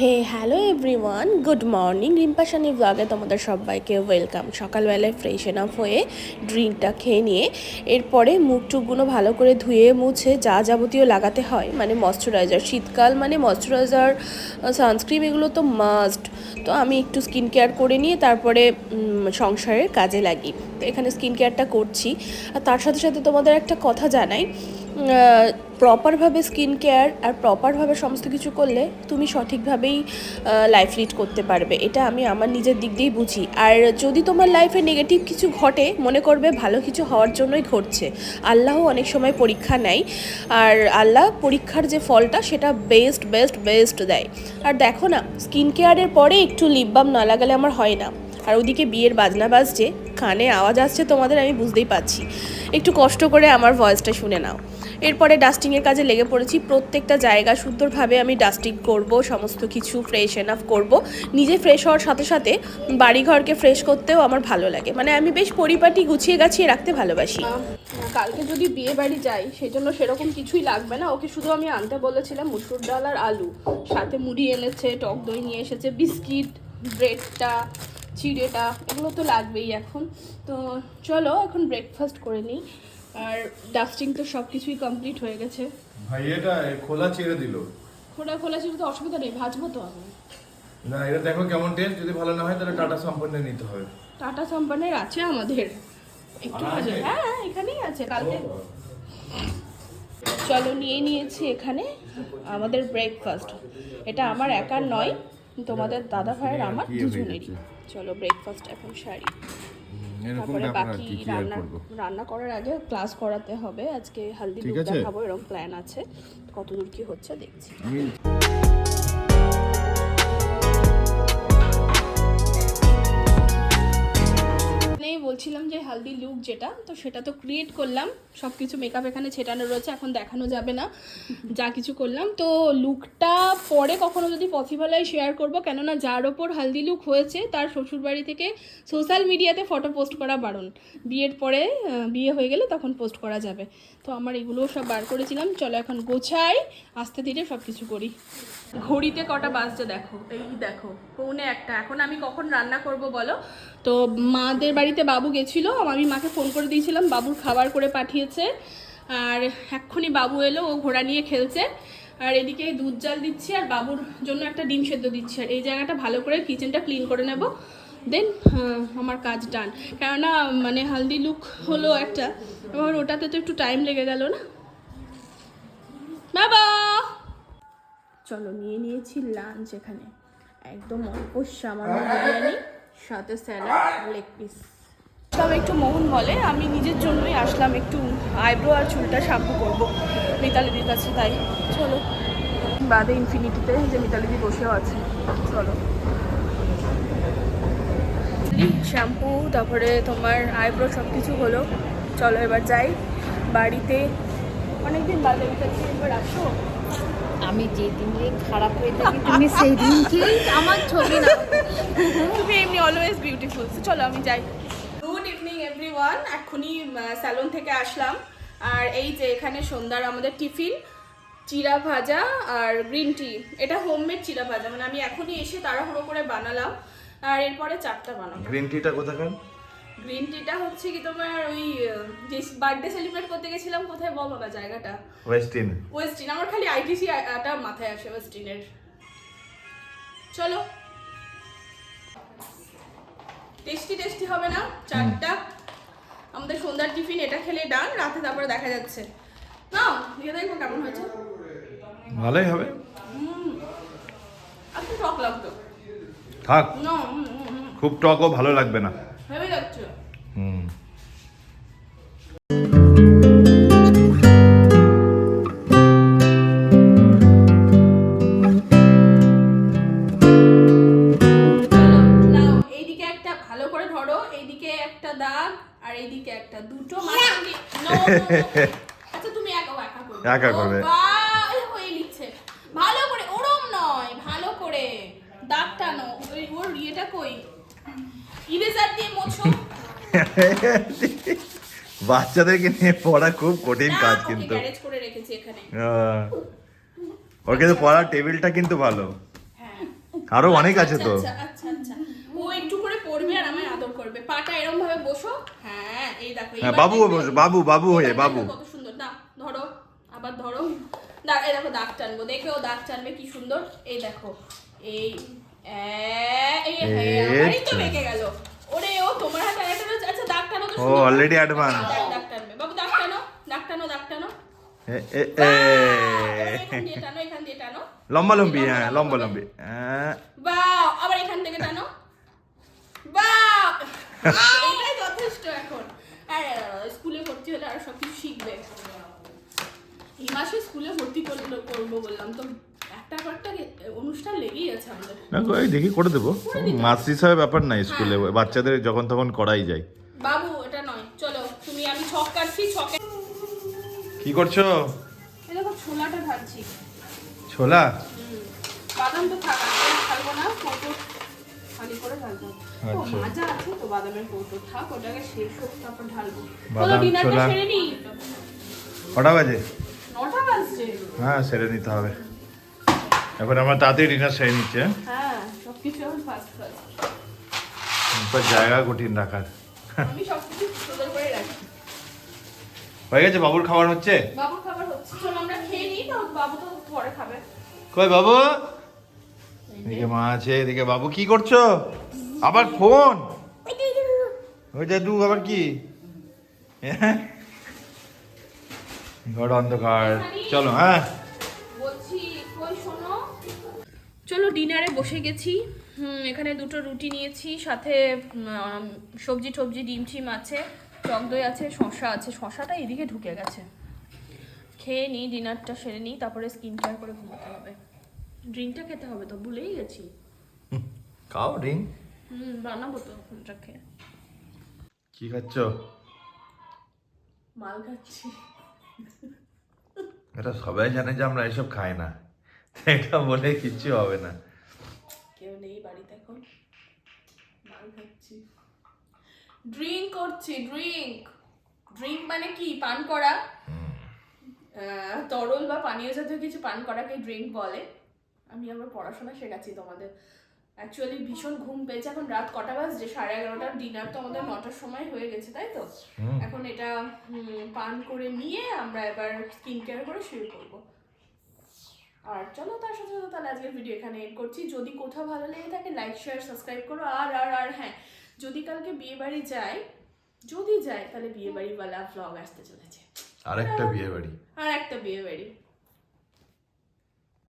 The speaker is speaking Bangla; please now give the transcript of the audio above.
Hey, hello everyone. Good morning Rimpashani ব্লগে তোমাদের সবাইকে ওয়েলকাম। সকালবেলায় ফ্রেশন আপ হয়ে ড্রিঙ্কটা খেয়ে নিয়ে এরপরে মুখ টুকগুলো ভালো করে ধুয়ে মুছে যা যাবতীয় লাগাতে হয় মানে ময়শ্চারাইজার শীতকাল মানে ময়শ্চারাইজার সানস্ক্রিন এগুলো তো মাস্ট তো আমি একটু স্কিন কেয়ার করে নিয়ে তারপরে সংসারের কাজে লাগি। তো এখানে স্কিন কেয়ারটা করছি। আর তার সাথে সাথে তোমাদের একটা কথা জানাই। প্রপারভাবে স্কিন কেয়ার আর প্রপারভাবে সমস্ত কিছু করলে তুমি সঠিকভাবেই লাইফ লিড করতে পারবে। এটা আমি আমার নিজের দিক দিয়েই বুঝি। আর যদি তোমার লাইফে নেগেটিভ কিছু ঘটে, মনে করবে ভালো কিছু হওয়ার জন্যই ঘটছে। আল্লাহ অনেক সময় পরীক্ষা নেয়। আর আল্লাহ পরীক্ষার যে ফলটা, সেটা বেস্ট বেস্ট বেস্ট দেয়। আর দেখো না স্কিন কেয়ারের পরে একটু লিপ বাম না লাগালে আমার হয় না। আর ওদিকে বিয়ের বাজনা বাজছে, কানে আওয়াজ আসছে তোমাদের, আমি বুঝতেই পারছি। একটু কষ্ট করে আমার ভয়েসটা শুনে নাও। এরপরে ডাস্টিংয়ের কাজে লেগে পড়েছি। প্রত্যেকটা জায়গা সুন্দরভাবে আমি ডাস্টিং করব, সমস্ত কিছু ফ্রেশ এনাফ করব। নিজে ফ্রেশ হওয়ার সাথে সাথে বাড়িঘরকে ফ্রেশ করতেও আমার ভালো লাগে। মানে আমি বেশ পরিপাটি গুছিয়ে গাছিয়ে রাখতে ভালোবাসি। কালকে যদি বিয়ে বাড়ি যাই সেই জন্য সেরকম কিছুই লাগবে না। ওকে শুধু আমি আনতে বলেছিলাম মুসুর ডাল আর আলু। সাথে মুড়ি এনেছে, টক দই নিয়ে এসেছে, বিস্কিট, ব্রেডটা, চিড়েটা, এগুলো তো লাগবেই এখন। তো চলো, এখন ব্রেকফাস্ট করে নিই। আর ডাস্টিং তো সব কিছুই কমপ্লিট হয়ে গেছে। ভাই এটা খোলা ছেড়ে দিল। খোলা খোলা ছিল তো অসুবিধা নেই ভাজবো তো আমি। না এটা দেখো কেমন টেস্ট যদি ভালো না হয় তাহলে টাটা সম্পন্ন নিতে হবে। টাটা কোম্পানির আছে আমাদের। একটু ভাজো। হ্যাঁ এখানেই আছে কালকে। চলো নিয়ে নিয়েছি এখানে আমাদের ব্রেকফাস্ট এটা আমার একার নয় তোমাদের দাদা ভাইয়ের আমার হয়ে দুজনেরই। চলো ব্রেকফাস্ট এখন সারি। এরকম তারপরে বাকি রান্না রান্না করার আগে ক্লাস করাতে হবে আজকে হালদি দেখাবো এরকম প্ল্যান আছে কতদূর কি হচ্ছে দেখছি। হালদি লুক যেটা, তো সেটা তো ক্রিয়েট করলাম। সব কিছু মেকআপ এখানে ছেটানো রয়েছে, এখন দেখানো যাবে না। যা কিছু করলাম। তো লুকটা পরে কখনো যদি পসিবল হয় শেয়ার করব, কেননা যার ওপর হালদি লুক হয়েছে, তার শ্বশুরবাড়ি থেকে সোশ্যাল মিডিয়াতে ফটো পোস্ট করা বারণ। বিয়ের পরে বিয়ে হয়ে গেলে তখন পোস্ট করা যাবে। তো আমার এগুলোও সব বার করেছিলাম। চলো এখন গোছাই, আস্তে ধীরে সব কিছু করি। ঘড়িতে কটা বাজছে দেখো, এই দেখো পৌনে একটা। এখন আমি কখন রান্না করব বলো? তো মাদের বাড়িতে বাবু গেছিল আমি মাকে ফোন করে দিয়েছিলাম, বাবুর খাবার করে পাঠিয়েছে। আর এক্ষুনি বাবু এলো, ও ঘোড়া নিয়ে খেলছে। আর এদিকে দুধ জাল দিচ্ছি, আর বাবুর জন্য একটা ডিম সেদ্ধ দিচ্ছি। আর এই জায়গাটা ভালো করে কিচেনটা ক্লিন করে নেব। দেন আমার কাজ ডান কেননা মানে হালদি লুক হলো একটা। এবার ওটাতে তো একটু টাইম লেগে গেল না। বাবা! চলো, নিয়ে নিয়েছি লাঞ্চ এখানে। একদম অল্প সামান্য বিরিয়ানি, সাথে স্যালাড লেগ পিস সব একটু মোহন বলে আমি নিজের জন্যই আসলাম একটু আইব্রো আর চুলটা শ্যাম্পু করব। মিতালিদির কাছে তাই। চলো। বাদে ইনফিনিটিতে যে মিতালিদি বসেও আছে। চলো। শ্যাম্পু তারপরে তোমার আইব্রো সব কিছু হলো। চলো এবার যাই বাড়িতে। অনেকদিন বাদে মিতালি একবার আসো। আমি যেদিন যে খারাপ হয়ে থাকি তুমি সেই দিনকেই আমার ছবি না তুমি এমনি অলওয়েজ বিউটিফুল চলো আমি যাই। এভরিওয়ান এক্ষুনি স্যালন থেকে আসলাম। আর এই যে এখানে সন্ধ্যার আমাদের টিফিন চিরা ভাজা আর গ্রিন টি এটা হোমমেড চিরা ভাজা মানে আমি এখনই এসে তাড়াহুড়ো করে বানালাম। আর এরপরে চারটা বানাবো। গ্রিন টিটা কোথাকার? গ্রিন টিটা হচ্ছে কি তোমার ওই যে বার্থডে সেলিব্রেট করতে গেছিলাম কোথায় বলো না জায়গাটা? ওয়েস্টিন ওয়েস্টিন আমার খালি আইটিসি টা মাথায় আসে ওয়েস্টিনের চলো। টেস্টি টেস্টি হবে না? চারটা। আমাদের সন্ধ্যার টিফিন এটা খেলে ডান রাতে তারপরে দেখা যাচ্ছে। না দিয়ে দেখব কেমন হয়েছে। ভালোই হবে। একটু টক লাগতো। থাক। খুব টকও ভালো লাগবে না। আচ্ছা তুমি একা একা করবে। একা করবে। বাহ, লিখছে। ভালো করে ওরম নয় ভালো করে। দাগ টানো। ওই ওর ইয়েটা কই? ইরেজার দিয়ে মোছো। বাচ্চাদেরকে নিয়ে পড়া খুব কঠিন কাজ কিন্তু। গ্যারেজ করে রেখেছি এখানে। ওর কিন্তু পড়ার টেবিলটা কিন্তু ভালো। হ্যাঁ। আরও অনেক আছে তো। আচ্ছা আচ্ছা আচ্ছা ও একটু করে পড়বে আর আমায় আদর করবে পাটা এরকম ভাবে বসো। হ্যাঁ এই দেখো হ্যাঁ বাবু বসো, বাবু বাবু হয়ে বাবু। কত সুন্দর। না ধরো আবার ধরো। না এই দেখো দাগ টানবো দেখে ও দাগ টানবে কি সুন্দর। এই দেখো এই এই হ্যাঁ, তো বেঁকে গেল। ওরে ও তোমার হাতে আচ্ছা দাগ টানো তো ও অলরেডি অ্যাডভান্স দাগ দাগ টানবে। বাবু দাগ টানো দাগ টানো দাগ লম্বা লম্বি হ্যাঁ লম্বা। লম্বি। হ্যাঁ। বাহ! আবার এখান থেকে টানো। এটাই যথেষ্ট এখন। আর স্কুলে ভর্তি হলে আর সব কিছু শিখবে। এই মাসে স্কুলে ভর্তি করল করব বললাম। তো একটা অনুষ্ঠান লেগেই আছে আমাদের। না দেখি করে দেবো। মাস হিসাবে ব্যাপার নাই স্কুলে বাচ্চাদের যখন তখন করাই যায়। বাবু এটা নয়। চলো তুমি আমি ছক কাটছি ছকে কি করছ? এই দেখো ছোলাটা ঢালছি ছোলা? বাদাম তো থাক আজকে ঢালবো না কৌটো খালি করে ঢালবো ও আচ্ছা। মাজা আছে তো বাদামের কৌটো। থাক ওটাকে শেষ হোক তারপর ঢালবো। চলো ডিনারটা সেরে নিই কটা বাজে? নটা বাজছে। হ্যাঁ সেরে নিতে হবে। এখন আমরা তাড়াতাড়ি ডিনার সেরে নিচ্ছে। হ্যাঁ? হ্যাঁ সব কিছু এখন ফাস্ট ফাস্ট জায়গা কঠিন রাখার। আমি সব কিছু সুন্দর করে রাখি। হয়ে গেছে বাবুর খাবার হচ্ছে? বাবুর খাবার হচ্ছে। চলো আমরা খেয়ে নিই তো বাবু তো পরে খাবে। কই বাবু? এদিকে মা আছে এদিকে বাবু কি করছ? আবার ফোন? ওই দাদু আবার কি? ঘর অন্ধকার। চলো হ্যাঁ। বলছি শোনো? চলো ডিনারে বসে গেছি। হুম এখানে দুটো রুটি নিয়েছি সাথে সবজি টবজি ডিম টিম আছে টক দই আছে শশা আছে। শশাটা এদিকে ঢুকে গেছে। খেয়ে নিই ডিনারটা সেরে নিই তারপরে স্কিন কেয়ার করে ঘুমাতে হবে। ড্রিঙ্কটা খেতে হবে তো ভুলেই গেছি। খাও রিং হুম বানাবো তো ওটা খেয়ে। কি খাচ্ছ? মাল খাচ্ছি। এটা সবাই জানে যে আমরা এসব খাই না। এটা বলে কিচ্ছু হবে না। কেউ নেই বাড়িতে এখন। মাল খাচ্ছি। ড্রিঙ্ক করছি ড্রিঙ্ক। ড্রিঙ্ক মানে কি? পান করা। তরল বা পানীয় জাতীয় কিছু পান করাকে ড্রিঙ্ক বলে। আমি আমার পড়াশোনা শেখাচ্ছি তোমাদের। অ্যাকচুয়ালি ভীষণ ঘুম পেয়েছে। এখন রাত কটা বাজছে? সাড়ে এগারোটার ডিনার তো আমাদের নটার সময় হয়ে গেছে তাই তো? এখন এটা পান করে নিয়ে আমরা এবার স্কিন কেয়ার করে শুরু করব। আর চলো তার সাথে সাথে তাহলে আজকের ভিডিও এখানে এড করছি। যদি কোথাও ভালো লেগে থাকে লাইক শেয়ার সাবস্ক্রাইব করো। আর আর আর হ্যাঁ যদি কালকে বিয়ে বাড়ি যায় যদি যায় তাহলে বিয়ে বাড়িওয়ালা ভ্লগ আসতে চলেছে। আরেকটা বিয়ে বাড়ি আর একটা বিয়ে বাড়ি